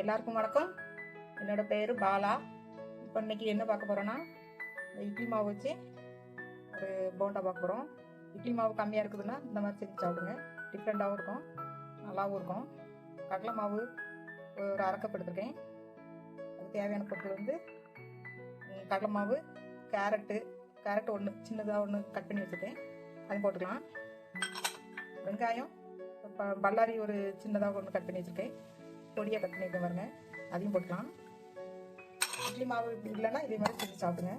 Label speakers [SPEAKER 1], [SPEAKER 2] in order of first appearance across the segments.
[SPEAKER 1] எல்லாருக்கும் வணக்கம். என்னோட பேர் பாலா. இப்போ இன்னைக்கு என்ன பார்க்க போகிறோன்னா இட்லி மாவு வச்சு ஒரு போண்டா பார்க்க போகிறோம் இட்லி மாவு கம்மியாக இருக்குதுன்னா இந்த மாதிரி செஞ்சு சாப்பிடுங்க. டிஃப்ரெண்ட்டாகவும் இருக்கும். நல்லாவும் இருக்கும். கடலை மாவு ஒரு அரைக்கப்படுத்திருக்கேன் அதுக்கு தேவையான பொருட்கள் வந்து கடலை மாவு கேரட்டு கேரட் ஒன்று சின்னதாக ஒன்று கட் பண்ணி வச்சுருக்கேன். அது போட்டுக்கலாம். வெங்காயம் பல்லாரி ஒரு சின்னதாக ஒன்று கட் பண்ணி வச்சுருக்கேன். பொடியாக கட் பண்ணிட்டு பாருங்க. அதையும் போட்டுக்கலாம். இட்லி மாவு இப்படி இல்லைன்னா இதே மாதிரி செஞ்சு சாப்பிடுங்க.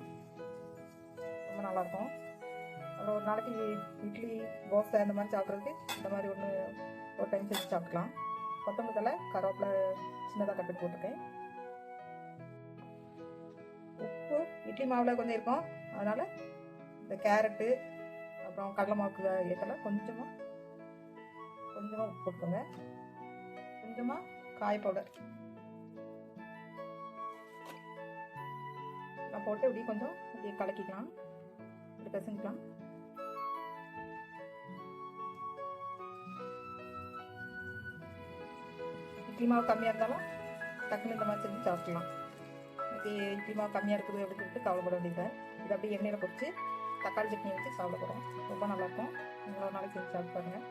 [SPEAKER 1] ரொம்ப நல்லாயிருக்கும். அப்புறம் ஒரு நாளைக்கு இட்லி தோசை இந்த மாதிரி சாப்பிட்றதுக்கு இந்த மாதிரி ஒன்று ஒரு டைம் செஞ்சு சாப்பிட்லாம் கொத்தமல்லி தலை கருவேப்பிலை சின்னதாக கட் பண்ணி போட்டிருக்கேன். உப்பு இட்லி மாவில் கொஞ்சம் இருக்கும். அதனால் இந்த கேரட்டு அப்புறம் கடலை மாவுக்கு ஏற்றலாம் கொஞ்சமாக கொஞ்சமாக உப்பு போட்டுக்கோங்க. கொஞ்சமாக காய் பவுடர் நான் போட்டு இப்படி கொஞ்சம் இப்படி கலக்கிக்கலாம். இப்படி பிசைஞ்சிக்கலாம். இட்லி மாவு கம்மியாக இருந்தாலும் டக்குன்னு இந்த மாதிரி செஞ்சு சாப்பிடலாம் இது இட்லி மாவு கம்மியாக இருக்குது அப்படின்னு சொல்லிட்டு கவலைப்பட வேண்டியது இது அப்படியே எண்ணெயில் பொறிச்சு தக்காளி சட்னி வச்சு சாப்பிட போகிறோம் ரொம்ப நல்லாயிருக்கும் இவ்வளோ நாளைக்கு செஞ்சு சாப்பிட்டு பாருங்கள்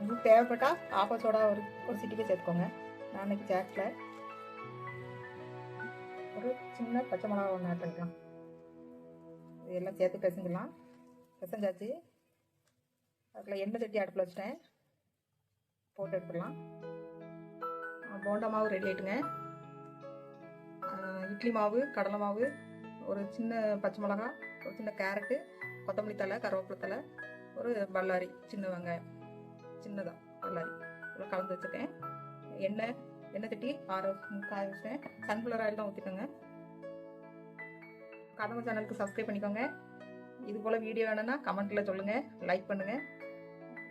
[SPEAKER 1] உங்களுக்கு தேவைப்பட்டால் ஆப்ப சோடா ஒரு ஒரு சிட்டிக்கே சேர்த்துக்கோங்க. நான் இன்னைக்கு சேர்க்கல ஒரு சின்ன பச்சை மிளகா ஒன்று ஆட் பண்ணிக்கலாம். இது எல்லாம் சேர்த்து பிசைஞ்சிடலாம். பிசைஞ்சாச்சு. அதில் எண்ணெய் சட்டி அடுப்பில் வச்சுட்டேன். போட்டு எடுத்துடலாம். போண்டா மாவு ரெடி ஆகிட்டுங்க இட்லி மாவு கடலை மாவு ஒரு சின்ன பச்சை மிளகா ஒரு சின்ன கேரட்டு கொத்தமல்லி தலை கருவேப்பிலை தலை ஒரு பல்லாரி சின்ன வெங்காயம். சின்னதாக பல்லாரி இவ்வளோ கலந்து வச்சுருக்கேன். எண்ணெய் எண்ணெய் தட்டி? ஆற வச்சு- காய வச்சிட்டேன் சன்ஃப்ளவர் ஆயில் தான் ஊற்றிக்கோங்க கதம்ப சேனலுக்கு சப்ஸ்கிரைப் பண்ணிக்கோங்க. இது போல் வீடியோ வேணும்னா கமெண்ட்டில் சொல்லுங்கள் லைக் பண்ணுங்கள்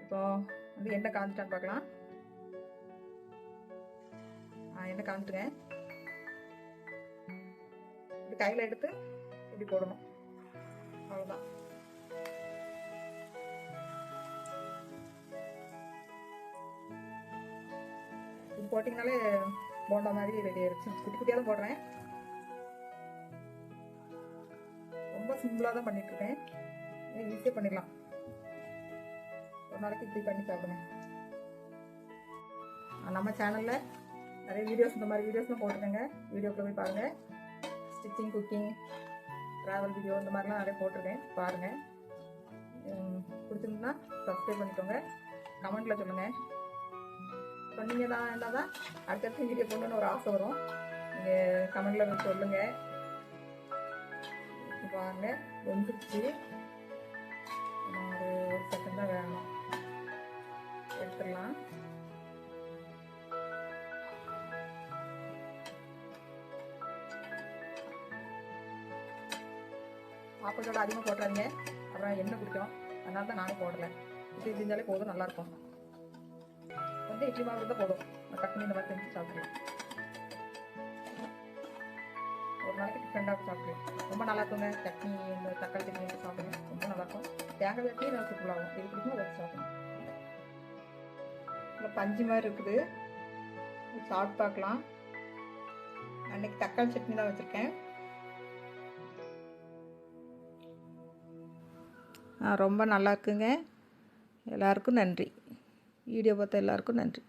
[SPEAKER 1] இப்போ வந்து எண்ணெய் காந்துட்டான்னு பார்க்கலாம். ஆ எண்ணெய் காந்துட்டுங்க இது கையில் எடுத்து இப்படி போடணும். அவ்வளோதான் போட்டிங்கனாலே போண்டா மாதிரி ரெடி ஆயிடுச்சு. குட்டி குட்டியாக தான் போடுறேன். ரொம்ப சிம்பிளாக தான் பண்ணிட்டுருக்கேன். ஈஸியாக பண்ணிடலாம். ஒரு நாளைக்கு இப்படி பண்ணி சாப்பிடுங்க. நம்ம சேனலில் நிறைய வீடியோஸ் இந்த மாதிரி வீடியோஸ்லாம் போட்டிருக்கேங்க. வீடியோக்குள்ள போய் பாருங்கள் ஸ்டிச்சிங் குக்கிங் ட்ராவல் வீடியோ இந்த மாதிரிலாம் நிறைய போட்டிருக்கேன். பாருங்கள் பிடிச்சிருந்தா சப்ஸ்கிரைப் பண்ணிக்கோங்க. கமெண்ட்டில் சொல்லுங்கள் சொன்னீங்க தான் என்ன தான் அடுத்தடுத்து வீடியோ போடணும்னு ஒரு ஆசை வரும். நீங்கள் கமெண்டில் சொல்லுங்கள் பாருங்க வெந்துருச்சு. ஒரு ஒரு செகண்ட் தான் வேணும். எடுத்துடலாம். ஆப்பத்தோட அதிகமாக போட்டுறாங்க அப்புறம் எண்ணெய் பிடிக்கும் அதனால தான் நானும் போடலை. இப்படி செஞ்சாலே போதும் நல்லாயிருக்கும் வந்து இட்லி மாவு இருந்தால் போதும். நான் டக்குனு இந்த மாதிரி செஞ்சு சாப்பிடலாம் ஒரு நாளைக்கு டிஃப்ரெண்டாக சாப்பிடுவேன். ரொம்ப நல்லா இருக்குங்க. சட்னி இந்த தக்காளி சட்னி வச்சு சாப்பிடுங்க ரொம்ப நல்லாயிருக்கும் தேங்காய் சட்னி நான் சூப்பராகும் இது பிடிக்கும் வச்சு சாப்பிடுவேன். இந்த பஞ்சு மாதிரி இருக்குது. சாப்பிட்டு பார்க்கலாம். அன்னைக்கு தக்காளி சட்னி தான் வச்சுருக்கேன். ரொம்ப நல்லா இருக்குங்க. எல்லாருக்கும் நன்றி. வீடியோ பார்த்த எல்லாருக்கும் நன்றி.